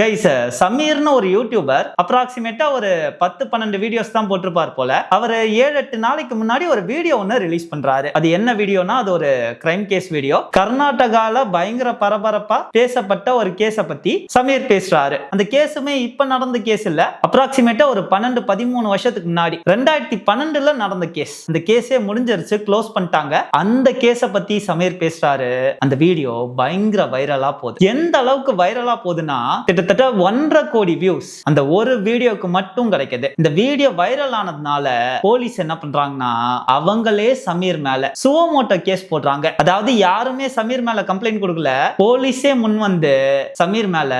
Guys சமீர்னு ஒரு YouTuber அப்ராக்சிமேட்டா ஒரு பத்து பன்னெண்டு வீடியோஸ் தான் போட்டிருப்பார் போல. அவர் ஏழு எட்டு நாளைக்கு முன்னாடி ஒரு வீடியோ ஒன்று ரிலீஸ் பண்றாரு. அது என்ன வீடியோனா அது ஒரு கிரைம் கேஸ் வீடியோ கர்நாடகால பயங்கர பரபரப்பா பேசப்பட்ட ஒரு கேஸை பத்தி சமீர் பேசுறாரு. அந்த கேஸுமே இப்ப நடந்த கேஸ் இல்ல. அப்ராக்சிமேட்டா ஒரு பன்னெண்டு பதிமூணு வருஷத்துக்கு முன்னாடி. ரெண்டாயிரத்தி பன்னெண்டுல நடந்த கேஸ் அந்த கேஸே முடிஞ்சிருச்சு க்ளோஸ் பண்ணிட்டாங்க. அந்த கேஸை பத்தி சமீர் பேசுறாரு. அந்த வீடியோ பயங்கர வைரலா போகுது. எந்த அளவுக்கு வைரலா போகுதுன்னா கிட்டத்தட்ட ஒன்றரை கோடி வியூஸ் அந்த ஒரு வீடியோக்கு மட்டும் கிடைக்குது. இந்த வீடியோ வைரல் ஆனதுனால போலீஸ் என்ன பண்றாங்கன்னா அவங்களே சமீர் மேல சுவமோட்டோ கேஸ் போடுறாங்க. அதாவது யாருமே சமீர் மேல கம்ப்ளைண்ட் கொடுக்கல. போலீஸே முன் வந்து சமீர் மேல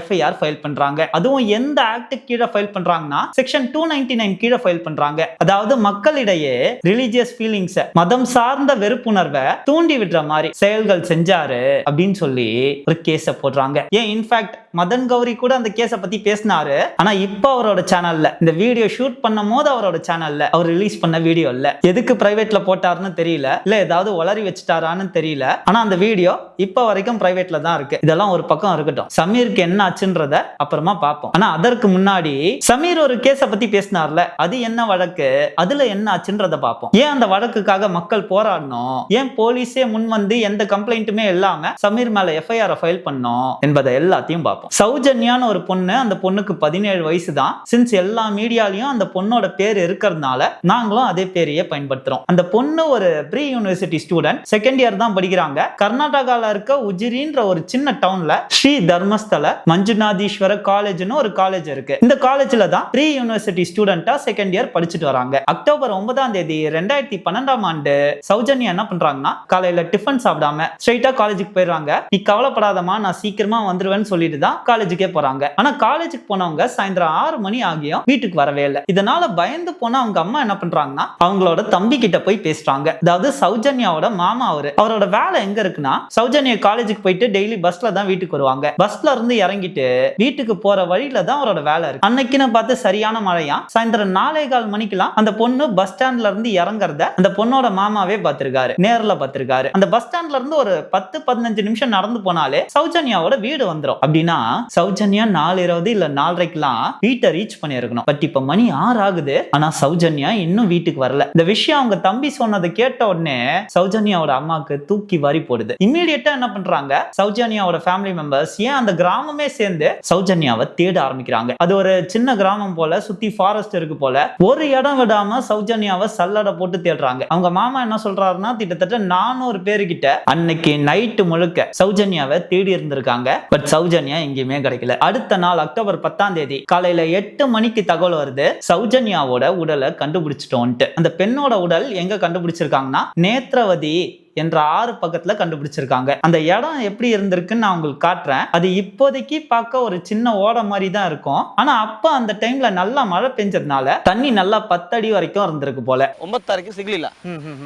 எஃப்ஐஆர் ஃபைல் பண்றாங்க. அதுவும் எந்த ஆக்ட் கீழே ஃபைல் பண்றாங்கன்னா செக்ஷன் டூ நைன்டி நைன் கீழே ஃபைல் பண்றாங்க. அதாவது மக்களிடையே ரிலீஜியஸ் ஃபீலிங்ஸ் மதம் சார்ந்த வெறுப்புணர்வை தூண்டி விடுற மாதிரி செயல்கள் செஞ்சாரு அப்படின்னு சொல்லி ஒரு கேஸ போடுறாங்க. ஏன் இன்ஃபேக்ட் மதன் கௌரி கூட அந்த கேஸை பத்தி பேசினாரு. ஆனா இப்போ அவரோட சேனல்ல இந்த வீடியோ ஷூட் பண்ணும் போது அவரோட சேனல்ல அவர் ரிலீஸ் பண்ண வீடியோ இல்ல. எதுக்கு பிரைவேட்ல போட்டாருன்னு தெரியல. இல்ல ஏதாவது உளறி வச்சுட்டாரான்னு தெரியல. ஆனா அந்த வீடியோ இப்போ வரைக்கும் பிரைவேட்ல தான் இருக்கு. இதெல்லாம் ஒரு பக்கம் இருக்கட்டும். சமீருக்கு என்ன ஆச்சுன்றத அப்புறமா பார்ப்போம். ஆனா அதற்கு முன்னாடி சமீர் ஒரு கேஸை பத்தி பேசினார்ல. அது என்ன வழக்கு? அதுல என்ன ஆச்சுன்றத பார்ப்போம். ஏன் அந்த வழக்குக்காக மக்கள் போராடணும்? ஏன் போலீஸே முன் வந்து எந்த கம்ப்ளைண்ட்டுமே இல்லாம சமீர் மேல எஃப்ஐஆர் ஃபைல் பண்ணோம்? என்பதை எல்லாத்தையும் பார்ப்போம். சௌஜன்யான்னு ஒரு பொண்ணு அந்த பொண்ணுக்கு பதினேழு வயசு தான் சின்ஸ் எல்லா மீடியாலையும் அந்த பொண்ணோட பேர் இருக்கிறதுனால நாங்களும் அதே பேரையே பயன்படுத்துறோம். அந்த பொண்ணு ஒரு pre university student second year தான் படிக்கிறாங்க. கர்நாடகால இருக்க உஜிரின்ற ஒரு சின்ன டவுன்ல ஸ்ரீ தர்மஸ்தல மஞ்சுநாதீஸ்வர காலேஜ்னு ஒரு காலேஜ் இருக்கு. இந்த காலேஜ்ல தான் ப்ரீ யூனிவர்சிட்டி ஸ்டூடெண்டா செகண்ட் இயர் படிச்சுட்டு வராங்க. அக்டோபர் ஒன்பதாம் தேதி ரெண்டாயிரத்தி பன்னெண்டாம் ஆண்டு சௌஜன்யா என்ன பண்றாங்கன்னா காலையில டிஃபன் சாப்பிடாம ஸ்ட்ரைட்டா காலேஜுக்கு போயிடுறாங்க. நீ கவலைப்படாதமா நான் சீக்கிரமா வந்துருவேன்னு சொல்லிட்டு தான் காலேஜ் காலேஜுக்கே போறாங்க. ஆனா காலேஜுக்கு போனவங்க சாயந்தரம் ஆறு மணி ஆகியும் வீட்டுக்கு வரவே இல்லை. இதனால பயந்து போன அவங்க அம்மா என்ன பண்றாங்கன்னா அவங்களோட தம்பி கிட்ட போய் பேசுறாங்க. அதாவது சௌஜன்யாவோட மாமா அவரு. அவரோட வேலை எங்க இருக்குன்னா சௌஜன்யா காலேஜுக்கு போயிட்டு டெய்லி பஸ்ல தான் வீட்டுக்கு வருவாங்க. பஸ்ல இருந்து இறங்கிட்டு வீட்டுக்கு போற வழியில தான் அவரோட வேலை இருக்கு. அன்னைக்குன்னு பார்த்து சரியான மழையா சாயந்தரம் நாலே கால் மணிக்கெல்லாம் அந்த பொண்ணு பஸ் ஸ்டாண்ட்ல இருந்து இறங்குறத அந்த பொண்ணோட மாமாவே பார்த்திருக்காரு. நேர்ல பார்த்திருக்காரு. அந்த பஸ் ஸ்டாண்ட்ல இருந்து ஒரு பத்து பதினஞ்சு நிமிஷம் நடந்து போனாலே சௌஜன்யாவோட வீடு வந்துடும் அப்படின்னா சௌஜன்யா நாலு இருபது இல்ல நாலரைக்கெல்லாம் வீட்டை ரீச் பண்ணியிருக்கணும். பட் இப்ப மணி ஆறு ஆகுது. ஆனா சௌஜன்யா இன்னும் வீட்டுக்கு வரல. இந்த விஷயம் அவங்க தம்பி சொன்னதை கேட்ட உடனே சௌஜன்யாவோட அம்மாவுக்கு தூக்கி வரி போடுது. இம்மிடியட்டா என்ன பண்றாங்க? சௌஜன்யாவோட ஃபேமிலி மெம்பர்ஸ் ஏன் அந்த கிராமமே சேர்ந்து சௌஜன்யாவை தேட ஆரம்பிக்கிறாங்க. அது ஒரு சின்ன கிராமம் போல சுத்தி ஃபாரஸ்ட் இருக்கு போல. ஒரு இடம் விடாம சௌஜன்யாவை சல்லடை போட்டு தேடுறாங்க. அவங்க மாமா என்ன சொல்றாருன்னா கிட்டத்தட்ட நானூறு பேருக்கிட்ட அன்னைக்கு நைட்டு முழுக்க சௌஜன்யாவை தேடி இருந்திருக்காங்க. பட் சௌஜன்யா எங்கேயுமே கிடைக்கல அடுத்த நாள் அக்டோபர் பத்தாம் தேதி காலையில எட்டு மணிக்கு தகவல் வருது சௌஜன்யாவோட உடலை கண்டுபிடிச்சிட்டோன்ட்டு அந்த பெண்ணோட உடல் எங்க கண்டுபிடிச்சிருக்காங்கன்னா நேத்ரவதி என்ற ஆறு பக்கத்துல கண்டுபிடிச்சிருக்காங்க அந்த இடம் எப்படி இருந்திருக்குன்னு நான் உங்களுக்கு காட்டுறேன் அது இப்போதைக்கு பார்க்க ஒரு சின்ன ஓட மாதிரி தான் இருக்கும் ஆனா அப்ப அந்த டைம்ல நல்லா மழை பெஞ்சதுனால தண்ணி நல்லா பத்தடி வரைக்கும் இருந்திருக்கு போல ಒಂಬತ್ತು ತಾರೀಕಿಗೆ ಸಿಗ್ಲಿಲ್ಲ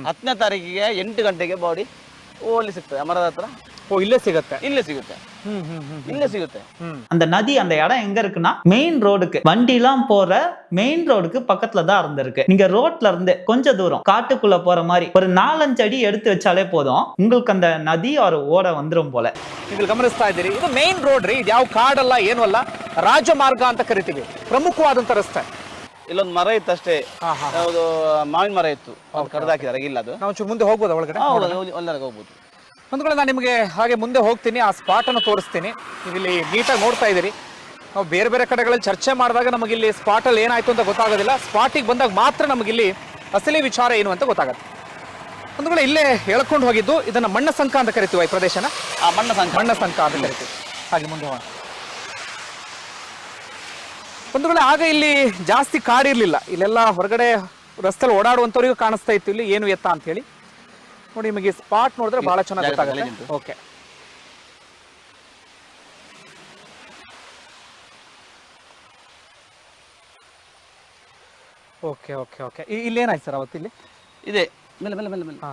ಹತ್ತನೇ ತಾರೀಕಿಗೆ ಎಂಟು ಗಂಟೆಗೆ ಬಾಡಿ ಓಲ್ಲಿ ಸಿಗ್ತದೆ ಮರದ ಹತ್ರ ಓ ಇಲ್ಲೇ ಸಿಗತ್ತೆ ಇಲ್ಲೇ ಸಿಗುತ್ತೆ ಹ್ಮ್ ಹ್ಮ್ ಹ್ಮ್ ಇಲ್ಲೇ ಸಿಗುತ್ತೆ அந்த நதி அந்த இடம் எங்க இருக்குன்னா மெயின் ரோடுக்கு வண்டிலாம் போற மெயின் ரோடுக்கு பக்கத்துல தான் இருந்திருக்கு நீங்க ரோட்ல இருந்து கொஞ்ச தூரம் காட்டுக்குள்ள போற மாதிரி ஒரு நாலஞ்சு அடி எடுத்து வச்சாலே போதும் உங்களுக்கு அந்த நதி ஒரு ஓட வந்துரும் போல ನೀವು ಗಮನಿಸ್ತಾ ಇದ್ದೀರಿ ಇದು ಮೇನ್ ರೋಡ್ ರೀ ಇದು ಯಾವ ಕಾಡಲ್ಲ ಏನೂ ಅಲ್ಲ ರಾಜಮಾರ್ಗ ಅಂತ ಕರಿತೀವಿ ಪ್ರಮುಖವಾದಂತ ರಸ್ತೆ ಇಲ್ಲೊಂದು ಮರ ಇತ್ತು ಅಷ್ಟೇ ಹಾ, ಹಾ. ಯಾವುದು ಮಾವಿನ ಮರ ಇತ್ತು ಅದು ಕಡ್ದು ಹಾಕಿದ್ದಾರೆ ಇಲ್ಲ ಅದು ನಾವು ಚೂರು ಮುಂದೆ ಹೋಗ್ಬೋದಾ ಒಳಗಡೆ ಎಲ್ಲರಿಗೂ ಹೋಗ್ಬೋದು ಒಂದು ಕಡೆ ನಾನು ನಿಮಗೆ ಹಾಗೆ ಮುಂದೆ ಹೋಗ್ತೀನಿ ಆ ಸ್ಪಾಟ್ ಅನ್ನು ತೋರಿಸ್ತೀನಿ. ನೀವು ಇಲ್ಲಿ ನೀಟಾಗಿ ನೋಡ್ತಾ ಇದ್ದೀರಿ. ನಾವು ಬೇರೆ ಬೇರೆ ಕಡೆಗಳಲ್ಲಿ ಚರ್ಚೆ ಮಾಡಿದಾಗ ನಮಗಿಲ್ಲಿ ಸ್ಪಾಟಲ್ಲಿ ಏನಾಯಿತು ಅಂತ ಗೊತ್ತಾಗೋದಿಲ್ಲ. ಸ್ಪಾಟಿಗೆ ಬಂದಾಗ ಮಾತ್ರ ನಮಗಿಲ್ಲಿ ಅಸಲಿ ವಿಚಾರ ಏನು ಅಂತ ಗೊತ್ತಾಗುತ್ತೆ. ಒಂದು ಇಲ್ಲೇ ಹೇಳ್ಕೊಂಡು ಹೋಗಿದ್ದು ಇದನ್ನು ಮಣ್ಣ ಸಂಕ ಅಂತ ಕರಿತೀವಿ ಈ ಪ್ರದೇಶನ? ಆ ಮಣ್ಣ ಸಂಕ. ಮಣ್ಣ ಸಂಕ ಅಂತ ಕರಿತೀವಿ. ಹಾಗೆ ಮುಂದೆ ಹೋಗೋಣ. ಒಂದು ವೇಳೆ ಆಗ ಇಲ್ಲಿ ಜಾಸ್ತಿ ಕಾಡಿರಲಿಲ್ಲ. ಇಲ್ಲೆಲ್ಲ ಹೊರಗಡೆ ರಸ್ತೆಲಿ ಓಡಾಡುವಂಥವ್ರಿಗೂ ಕಾಣಿಸ್ತಾ ಇತ್ತು. ಇಲ್ಲಿ ಏನು ಎತ್ತ ಅಂತ ಹೇಳಿ. ನೋಡಿ ನಿಮಗೆ ಸ್ಪಾಟ್ ನೋಡಿದ್ರೆ ಬಹಳ ಚೆನ್ನಾಗಿ ಗೊತ್ತಾಗುತ್ತೆ. ಓಕೆ ಓಕೆ ಓಕೆ ಓಕೆ ಇಲ್ಲೇನಾಯ್ತು ಸರ್ ಅವತ್ತು ಇಲ್ಲಿ ಇದೆ. ಮೇಲೆ ಮೇಲೆ ಮೇಲೆ ಮೇಲೆ. ಹಾ.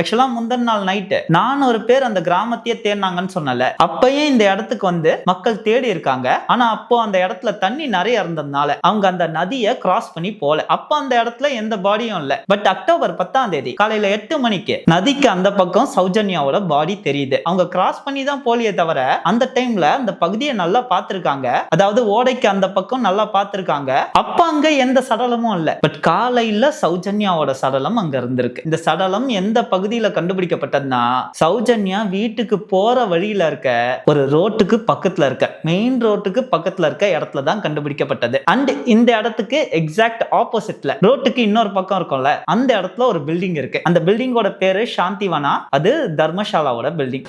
ஆக்சுவலா முந்தின நாள் நைட்டு நானூறு பேர் அந்த கிராமத்தையே தேடினாங்கன்னு சொன்னல அப்பயே இந்த இடத்துக்கு வந்து மக்கள் தேடி இருக்காங்க. ஆனா அப்போ அந்த இடத்துல தண்ணி நிறைய இருந்ததுனால அவங்க அந்த நதியை கிராஸ் பண்ணி போல. அப்போ அந்த இடத்துல எந்த பாடியும் இல்ல. பட் அக்டோபர் பத்தாம் தேதி காலையில எட்டு மணிக்கு நதிக்கு அந்த பக்கம் சௌஜன்யாவோட பாடி தெரியுது. அவங்க கிராஸ் பண்ணி தான் போலியே தவிர அந்த டைம்ல அந்த பகுதியை நல்லா பார்த்திருக்காங்க. அதாவது ஓடைக்கு அந்த பக்கம் நல்லா பார்த்திருக்காங்க. அப்ப அங்க எந்த சடலமும் இல்ல. பட் காலையில சௌஜன்யாவோட சடலம் அங்க இருந்திருக்கு. இந்த சடலம் எந்த பகுதியில கண்டுபிடிக்கப்பட்டதுன்னா சௌஜன்யா வீட்டுக்கு போற வழியில இருக்க ஒரு ரோட்டுக்கு பக்கத்துல இருக்க மெயின் ரோட்டுக்கு பக்கத்துல இருக்க இடத்துல தான் கண்டுபிடிக்கப்பட்டது. அண்ட் இந்த இடத்துக்கு எக்ஸாக்ட் ஆப்போசிட்ல ரோட்டுக்கு இன்னொரு பக்கம் இருக்கும்ல அந்த இடத்துல ஒரு பில்டிங் இருக்கு. அந்த பில்டிங்கோட பேரு சாந்திவனா அது தர்மசாலாவோட பில்டிங்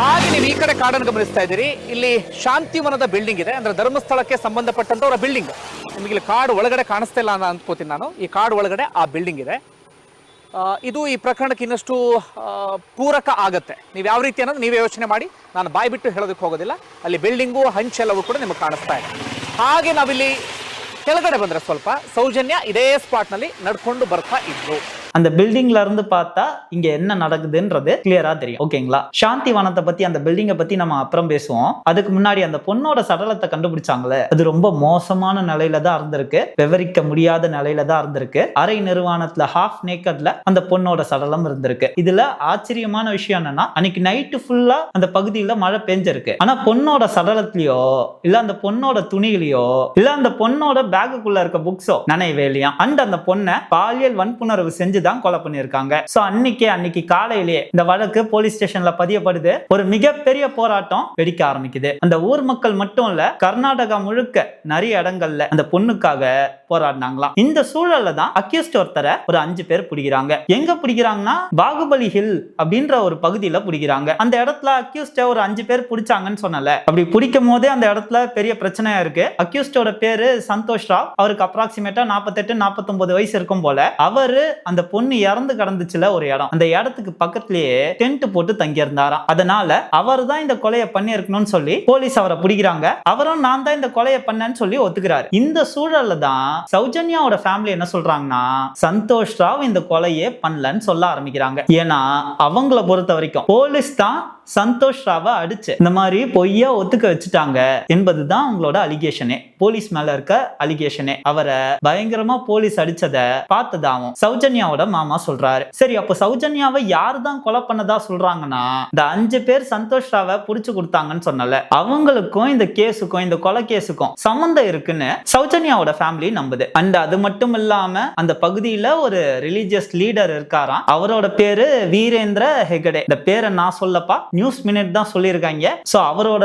ಹಾಗೆನೇ ಈ ಕಡೆ ಕಾಡನ್ನು ಗಮನಿಸ್ತಾ ಇದ್ದೀರಿ ಇಲ್ಲಿ ಶಾಂತಿವನದ ಬಿಲ್ಡಿಂಗ್ ಇದೆ ಅಂದ್ರೆ ಧರ್ಮಸ್ಥಳಕ್ಕೆ ಸಂಬಂಧಪಟ್ಟಂತ ಅವರ ಬಿಲ್ಡಿಂಗ್ ನಿಮಗೆ ಇಲ್ಲಿ ಕಾಡು ಒಳಗಡೆ ಕಾಣಿಸ್ತಾ ಇಲ್ಲ ಅಂತ ಅನ್ಕೋತೀನಿ ನಾನು ಈ ಕಾಡು ಒಳಗಡೆ ಆ ಬಿಲ್ಡಿಂಗ್ ಇದೆ ಇದು ಈ ಪ್ರಕರಣಕ್ಕೆ ಇನ್ನಷ್ಟು ಪೂರಕ ಆಗತ್ತೆ. ನೀವು ಯಾವ ರೀತಿ ಅನ್ನೋದು ನೀವೇ ಯೋಚನೆ ಮಾಡಿ. ನಾನು ಬಾಯಿ ಬಿಟ್ಟು ಹೇಳೋದಕ್ಕೆ ಹೋಗೋದಿಲ್ಲ. ಅಲ್ಲಿ ಬಿಲ್ಡಿಂಗು ಹಂಚೆಲ್ಲವೂ ಕೂಡ ನಿಮಗೆ ಕಾಣಿಸ್ತಾ ಇದೆ. ಹಾಗೆ ನಾವಿಲ್ಲಿ ಕೆಳಗಡೆ ಬಂದರೆ ಸ್ವಲ್ಪ ಸೌಜನ್ಯ ಇದೇ ಸ್ಪಾಟ್ನಲ್ಲಿ ನಡ್ಕೊಂಡು ಬರ್ತಾ ಇದ್ರು. அந்த பில்டிங்ல இருந்து பார்த்தா இங்க என்ன நடக்குதுன்றது கிளியரா தெரியும். ஓகேங்களா சாந்தி வனத்தை பத்தி அந்த பில்டிங்கை பத்தி நம்ம அப்புறம் பேசுவோம். அதுக்கு முன்னாடி அந்த பொண்ணோட சடலத்தை கண்டுபிடிச்சாங்களே. அது ரொம்ப மோசமான நிலையில தான் இருந்திருக்கு. விவரிக்க முடியாத நிலையில தான் இருந்திருக்கு. அரை நிர்வாணத்துல ஹாஃப் நேக்கட்ல அந்த பொண்ணோட சடலம் இருந்திருக்கு. இதுல ஆச்சரியமான விஷயம் என்னன்னா அன்னைக்கு நைட்டு ஃபுல்லா அந்த பகுதியில மழை பெஞ்சிருக்கு. ஆனா பொண்ணோட சடலத்திலயோ இல்ல அந்த பொண்ணோட துணிகளையோ இல்ல அந்த பொண்ணோட பேக்குக்குள்ள இருக்க புக்ஸோ நினைவே இல்லையா அண்ட் அந்த பொண்ணை பாலியல் வன்புணர்வு செஞ்சு தான் கொலை பண்ணியிருக்காங்க. சோ அன்னைக்கு அன்னைக்கு காலையிலேயே இந்த வழக்கு போலீஸ் ஸ்டேஷன்ல பதியப்படுது. ஒரு மிகப்பெரிய போராட்டம் வெடிக்க ஆரம்பிக்குது. அந்த ஊர் மக்கள் மட்டும் இல்ல கர்நாடகா முழுக்க நிறைய இடங்கள்ல அந்த பொண்ணுக்காக போராடினாங்களாம். இந்த சூழல்ல தான் அக்யூஸ்ட் ஒருத்தரை ஒரு அஞ்சு பேர் பிடிக்கிறாங்க. எங்க பிடிக்கிறாங்கன்னா பாகுபலி ஹில் அப்படின்ற ஒரு பகுதியில பிடிக்கிறாங்க. அந்த இடத்துல அக்யூஸ்ட ஒரு அஞ்சு பேர் பிடிச்சாங்கன்னு சொன்னல. அப்படி பிடிக்கும் போதே அந்த இடத்துல பெரிய பிரச்சனையா இருக்கு. அக்யூஸ்டோட பேரு சந்தோஷ் ராவ். அவருக்கு அப்ராக்சிமேட்டா நாற்பத்தெட்டு நாற்பத்தொன்பது வயசு இருக்கும் போல. அவரு அந்த பொண்ணு இறந்து கிடந்துச்சுல ஒரு இடம். அந்த இடத்துக்கு பக்கத்துலயே டென்ட் போட்டு தங்கி இருந்தாராம் அதனால அவர் தான் இந்த கொலையை பண்ணியிருக்கணும்னு சொல்லி போலீஸ் அவரை பிடிக்கிறாங்க. அவரும் நான் தான் இந்த கொலையை பண்ணேன்னு சொல்லி ஒத்துக்கிறாரு. இந்த சூழல்ல தான் சௌஜன்யாவோட ஃபேமிலி என்ன சொல்றாங்கன்னா சந்தோஷ் ராவ் இந்த கொலையே பண்ணலன்னு சொல்ல ஆரம்பிக்கிறாங்க. ஏன்னா அவங்கள பொறுத்த வரைக்கும் போலீஸ் தான் சந்தோஷ் ராவை அடிச்சு. இந்த மாதிரி பொய்யா ஒத்துக்க வச்சுட்டாங்க என்பதுதான் அவங்களோட அலிகேஷனே போலீஸ் மேல இருக்க அலிகேஷனே அவரை பயங்கரமா போலீஸ் அடிச்சத பார்த்ததாவும் சௌஜன்யாவோட மாமா சொல்றாரு. சரி அப்போ சௌஜன்யாவை யாரு தான் கொலை பண்ணதா சொல்றாங்கன்னா இந்த அஞ்சு பேர் சந்தோஷ் ராவை புடிச்சு கொடுத்தாங்கன்னு சொன்னல. அவங்களுக்கும் இந்த கேஸுக்கும் இந்த கொலை கேஸுக்கும் சம்மந்தம் இருக்குன்னு சௌஜன்யாவோட ஃபேமிலி நம்புது. அண்ட் அது மட்டும் இல்லாம அந்த பகுதியில ஒரு ரிலீஜியஸ் லீடர் இருக்காராம். அவரோட பேரு வீரேந்திர ஹெகடே. இந்த பேரை நான் சொல்லப்பா நியூஸ் மினிட் தான் சொல்லியிருக்காங்க. ஸோ அவரோட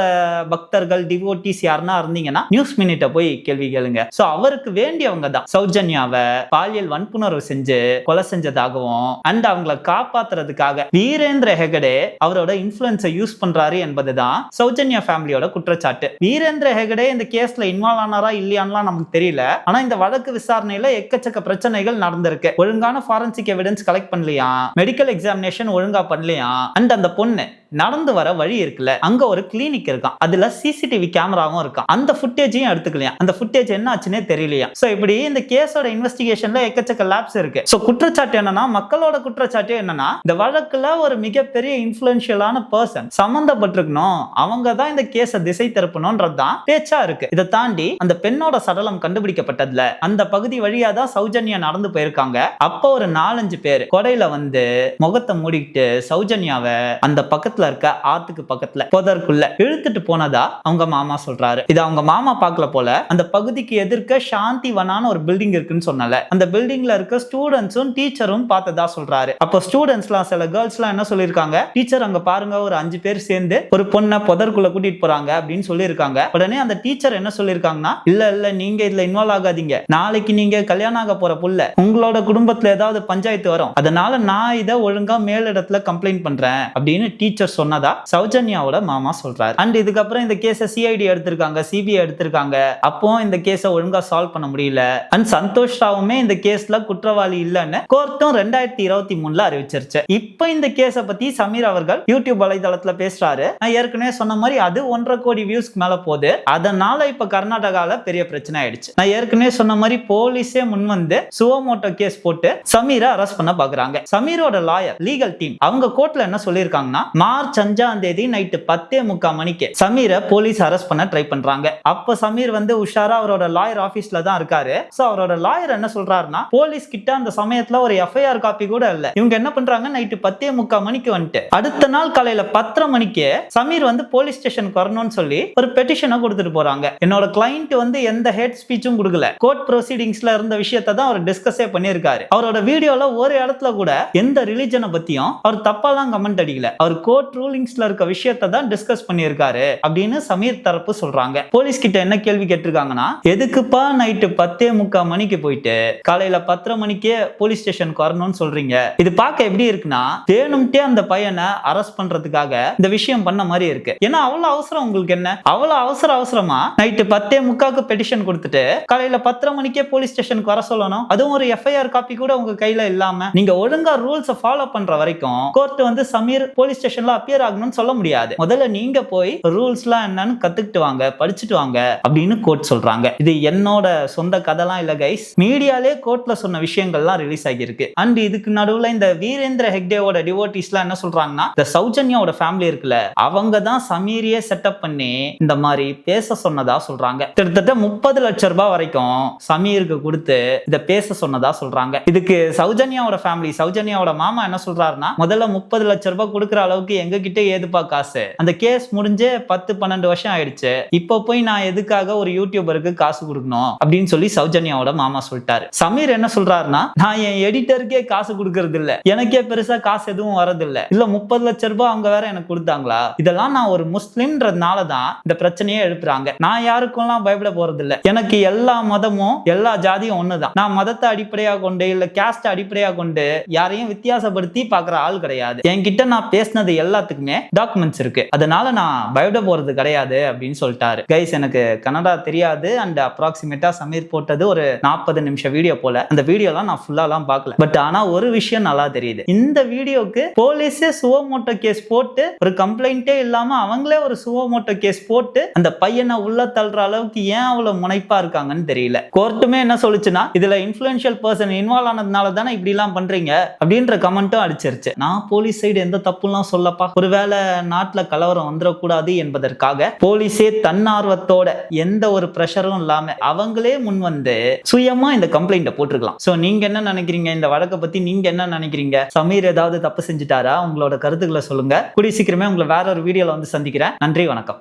பக்தர்கள் டிவோட்டிஸ் யாருன்னா இருந்தீங்கன்னா நியூஸ் மினிட்ட போய் கேள்வி கேளுங்க. ஸோ அவருக்கு வேண்டியவங்க தான். சௌஜன்யாவை பாலியல் வன்புணர்வு செஞ்சு கொலை செஞ்சதாகவும் அண்ட் அவங்கள காப்பாத்துறதுக்காக வீரேந்திர ஹெகடே அவரோட இன்ஃபுளுன்ஸை யூஸ் பண்றாரு என்பதுதான் சௌஜன்யா ஃபேமிலியோட குற்றச்சாட்டு. வீரேந்திர ஹெகடே இந்த கேஸ்ல இன்வால்வ் ஆனாரா இல்லையான்லாம் நமக்கு தெரியல. ஆனா இந்த வழக்கு விசாரணையில எக்கச்சக்க பிரச்சனைகள் நடந்திருக்கு. ஒழுங்கான ஃபாரன்சிக் எவிடன்ஸ் கலெக்ட் பண்ணலையா? மெடிக்கல் எக்ஸாமினேஷன் ஒழுங்கா பண்ணலையா? அண்ட் அந்த பொண்ணு நடந்து வர வழி இருக்குல்ல அங்க ஒரு கிளினிக் இருக்கான். அதுல சிசிடிவி கேமராவும் இருக்கான். அந்த ஃபுட்டேஜையும் எடுத்துக்கலையா அந்த ஃபுட்டேஜ் என்ன ஆச்சுன்னே தெரியலையா சோ இப்படி இந்த கேஸோட இன்வெஸ்டிகேஷன்ல எக்கச்சக்க லேப்ஸ் இருக்கு. சோ குற்றச்சாட்டு என்னன்னா மக்களோட குற்றச்சாட்டு என்னன்னா இந்த வழக்குல ஒரு மிகப்பெரிய இன்ஃபுளுன்ஷியலான பர்சன் சம்பந்தப்பட்டிருக்கணும். அவங்க தான் இந்த கேஸை திசை திருப்பணும்ன்றது தான் பேச்சா இருக்கு. இதை தாண்டி அந்த பெண்ணோட சடலம் கண்டுபிடிக்கப்பட்டதுல அந்த பகுதி வழியா தான் சௌஜன்யா நடந்து போயிருக்காங்க. அப்போ ஒரு நாலஞ்சு பேர் கொடையில வந்து முகத்தை மூடிக்கிட்டு சௌஜன்யாவை அந்த பக்கத்துல இருக்க ஆத்துக்கு பக்கத்துல புதருக்குள்ள இழுத்துட்டு போனதா அவங்க மாமா சொல்றாரு. இது அவங்க மாமா பார்க்கல போல அந்த பகுதிக்கு எதிர்க்க சாந்தி வனான ஒரு பில்டிங் இருக்குன்னு சொன்னல அந்த பில்டிங்ல இருக்க ஸ்டூடெண்ட்ஸும் டீச்சரும் பார்த்ததா சொல்றாரு. அப்போ ஸ்டூடெண்ட்ஸ்லாம் சில கேர்ள்ஸ்லாம் என்ன சொல்லியிருக்காங்க? டீச்சர் அங்க பாருங்க ஒரு அஞ்சு பேர் சேர்ந்து ஒரு பொண்ணை புதருக்குள்ள கூட்டிட்டு போறாங்க அப்படின்னு சொல்லியிருக்காங்க. உடனே அந்த டீச்சர் என்ன சொல்லியிருக்காங்கன்னா இல்ல இல்ல நீங்க இதுல இன்வால்வ் ஆகாதீங்க. நாளைக்கு நீங்க கல்யாணம் ஆக போற புள்ள உங்களோட குடும்பத்துல ஏதாவது பஞ்சாயத்து வரும். அதனால நான் இதை ஒழுங்கா மேலிடத்துல கம்ப்ளைண்ட் பண்றேன் அப்படின்னு டீச்சர் சிஸ்டர் சொன்னதா? சௌஜன்யாவோட மாமா சொல்றாரு. அண்ட் இதுக்கப்புறம் இந்த கேஸை சிஐடி எடுத்திருக்காங்க சிபிஐ எடுத்திருக்காங்க. அப்போ இந்த கேஸை ஒழுங்கா சால்வ் பண்ண முடியல. அண்ட் சந்தோஷ் ராவுமே இந்த கேஸ்ல குற்றவாளி இல்லைன்னு கோர்ட்டும் ரெண்டாயிரத்தி இருபத்தி மூணுல அறிவிச்சிருச்சு. இப்போ இந்த கேஸை பத்தி சமீர் அவர்கள் யூடியூப் வலைதளத்துல பேசுறாரு. நான் ஏற்கனவே சொன்ன மாதிரி அது ஒன்றரை கோடி வியூஸ்க்கு மேல போகுது. அதனால இப்ப கர்நாடகால பெரிய பிரச்சனை ஆயிடுச்சு. நான் ஏற்கனவே சொன்ன மாதிரி போலீஸே முன் வந்து சுவமோட்டோ கேஸ் போட்டு சமீரை அரெஸ்ட் பண்ண பாக்குறாங்க. சமீரோட லாயர் லீகல் டீம் அவங்க கோர்ட்ல என்ன சொல்லியிருக்காங்கன்னா மார்ச் அஞ்சாம் தேதி நைட்டு பத்தே முக்கால் மணிக்கு. சமீரை போலீஸ் அரெஸ்ட் பண்ண ட்ரை பண்றாங்க. அப்ப சமீர் வந்து உஷாரா அவரோட லாயர் ஆபீஸ்ல தான் இருக்காரு. சோ அவரோட லாயர் என்ன சொல்றாருன்னா போலீஸ் கிட்ட அந்த சமயத்துல ஒரு எஃப்ஐஆர் காப்பி கூட இல்ல. இவங்க என்ன பண்றாங்க நைட்டு பத்தே முக்கால் மணிக்கு வந்துட்டு. அடுத்த நாள் காலையில பத்தரை மணிக்கு சமீர் வந்து போலீஸ் ஸ்டேஷனுக்கு வரணும்னு சொல்லி ஒரு பெட்டிஷனை கொடுத்துட்டு போறாங்க. என்னோட கிளைண்ட் வந்து எந்த ஹெட் ஸ்பீச்சும் கொடுக்கல. கோர்ட் ப்ரொசீடிங்ஸ்ல இருந்த விஷயத்தை தான் அவர் டிஸ்கஸே பண்ணியிருக்காரு. அவரோட வீடியோல ஒரு இடத்துல கூட எந்த ரிலிஜனை பத்தியும் அவர் தப்பாலாம் கமெண்ட் அடிக்கல. அவர் கோர்ட் ரூலிங்ஸ்ல இருக்க விஷயத்தை தான் டிஸ்கஸ் பண்ணியிருக்காரு அப்படின்னு சமீர் தரப்பு சொல்றாங்க. போலீஸ் கிட்ட என்ன கேள்வி கேட்டிருக்காங்கன்னா எதுக்குப்பா நைட்டு பத்தே முக்கால் மணிக்கு போயிட்டு காலையில பத்தரை மணிக்கே போலீஸ் ஸ்டேஷனுக்கு வரணும்னு சொல்றீங்க? இது பார்க்க எப்படி இருக்குன்னா வேணும்ட்டே அந்த பையனை அரெஸ்ட் பண்றதுக்காக இந்த விஷயம் பண்ண மாதிரி இருக்கு. ஏன்னா அவ்வளவு அவசரம் உங்களுக்கு என்ன? அவ்வளவு அவசர அவசரமா நைட்டு பத்தே முக்காக்கு பெட்டிஷன் கொடுத்துட்டு காலையில பத்தரை மணிக்கே போலீஸ் ஸ்டேஷனுக்கு வர சொல்லணும். அதுவும் ஒரு எஃப்ஐஆர் காப்பி கூட உங்க கையில இல்லாம நீங்க ஒழுங்கா ரூல்ஸ் ஃபாலோ பண்ற வரைக்கும் கோர்ட் வந்து சமீர் போலீஸ் ஸ்டேஷன்ல அப்பியர் ஆகணும்னு சொல்ல முடியாது. முதல்ல நீங்க போய் ரூல்ஸ்லாம் என்னன்னு கத்துக்கிட்டு வாங்க படிச்சுட்டு வாங்க அப்படின்னு கோர்ட் சொல்றாங்க. இது என்னோட சொந்த கதைலாம் இல்ல கைஸ் மீடியாலே கோர்ட்ல சொன்ன விஷயங்கள்லாம் ரிலீஸ் ஆகியிருக்கு. அண்ட் இதுக்கு நடுவுல இந்த வீரேந்திர ஹெக்டேவோட டிவோட்டிஸ்லாம் என்ன சொல்றாங்கன்னா இந்த சௌஜன்யாவோட ஃபேமிலி இருக்குல்ல அவங்க தான் சமீரிய செட்டப் பண்ணி இந்த மாதிரி பேச சொன்னதா சொல்றாங்க. கிட்டத்தட்ட முப்பது லட்சம் ரூபாய் வரைக்கும் சமீருக்கு கொடுத்து இத பேச சொன்னதா சொல்றாங்க. இதுக்கு சௌஜன்யாவோட ஃபேமிலி சௌஜன்யாவோட மாமா என்ன சொல்றாருன்னா முதல்ல முப்பது லட்சம் ரூபாய் கொடுக்குற அளவுக்கு எங்ககிட்ட ஏதுப்பா காசு? அந்த கேஸ் முடிஞ்சு பத்து பன்னெண்டு வருஷம் ஆயிடுச்சு. இப்போ போய் நான் எதுக்காக ஒரு யூடியூபருக்கு காசு கொடுக்கணும்? அப்படின்னு சொல்லி சௌஜன்யாவோட மாமா சொல்லிட்டாரு. சமீர் என்ன சொல்றாருன்னா நான் என் எடிட்டருக்கே காசு கொடுக்கறது இல்ல எனக்கே பெருசா காசு எதுவும் வரது இல்ல இல்ல முப்பது லட்சம் ரூபாய் அவங்க வேற எனக்கு கொடுத்தாங்களா? இதெல்லாம் நான் ஒரு முஸ்லிம்ன்றதுனால தான் இந்த பிரச்சனையே எழுப்புறாங்க. நான் யாருக்கும்லாம் பயப்பட போறது இல்ல எனக்கு எல்லா மதமும் எல்லா ஜாதியும் ஒண்ணுதான். நான் மதத்தை அடிப்படையாக கொண்டு இல்ல கேஸ்ட் அடிப்படையாக கொண்டு யாரையும் வித்தியாசப்படுத்தி பாக்குற ஆள் கிடையாது. என்கிட்ட நான் பேசினது எல்லாம் எல்லாத்துக்குமே டாக்குமெண்ட்ஸ் இருக்கு. அதனால நான் பயப்பட போறது கிடையாது அப்படின்னு சொல்லிட்டாரு. கைஸ் எனக்கு கனடா தெரியாது. அண்ட் அப்ராக்சிமேட்டா சமீர் போட்டது ஒரு நாற்பது நிமிஷம் வீடியோ போல. அந்த வீடியோலாம் நான் ஃபுல்லாலாம் பார்க்கல. பட் ஆனா ஒரு விஷயம் நல்லா தெரியுது. இந்த வீடியோக்கு போலீஸே சுவமோட்டோ கேஸ் போட்டு ஒரு கம்ப்ளைண்டே இல்லாம அவங்களே ஒரு சுவமோட்டோ கேஸ் போட்டு அந்த பையனை உள்ள தள்ளுற அளவுக்கு ஏன் அவ்வளவு முனைப்பா இருக்காங்கன்னு தெரியல. கோர்ட்டுமே என்ன சொல்லுச்சுன்னா இதுல இன்ஃபுளுன்ஷியல் பர்சன் இன்வால்வ் ஆனதுனால தானே இப்படி எல்லாம் பண்றீங்க? அப்படின்ற கமெண்ட்டும் அடிச்சிருச்சு. நான் போலீஸ் சைடு எந்த தப்புலாம் சொல்லப்பா ஒருவேளை நாட்டுல கலவரம் வந்துடக்கூடாது என்பதற்காக போலீஸே தன்னார்வத்தோட எந்த ஒரு ப்ரெஷரும் இல்லாம அவங்களே முன் வந்து சுயமா இந்த கம்ப்ளைண்ட்டை போட்டிருக்கலாம். சோ நீங்க என்ன நினைக்கிறீங்க? இந்த வழக்கை பத்தி நீங்க என்ன நினைக்கிறீங்க? சமீர் ஏதாவது தப்பு செஞ்சுட்டாரா? உங்களோட கருத்துக்களை சொல்லுங்க. கூடிய சீக்கிரமே உங்களை வேற ஒரு வீடியோல வந்து சந்திக்கிறேன். நன்றி வணக்கம்.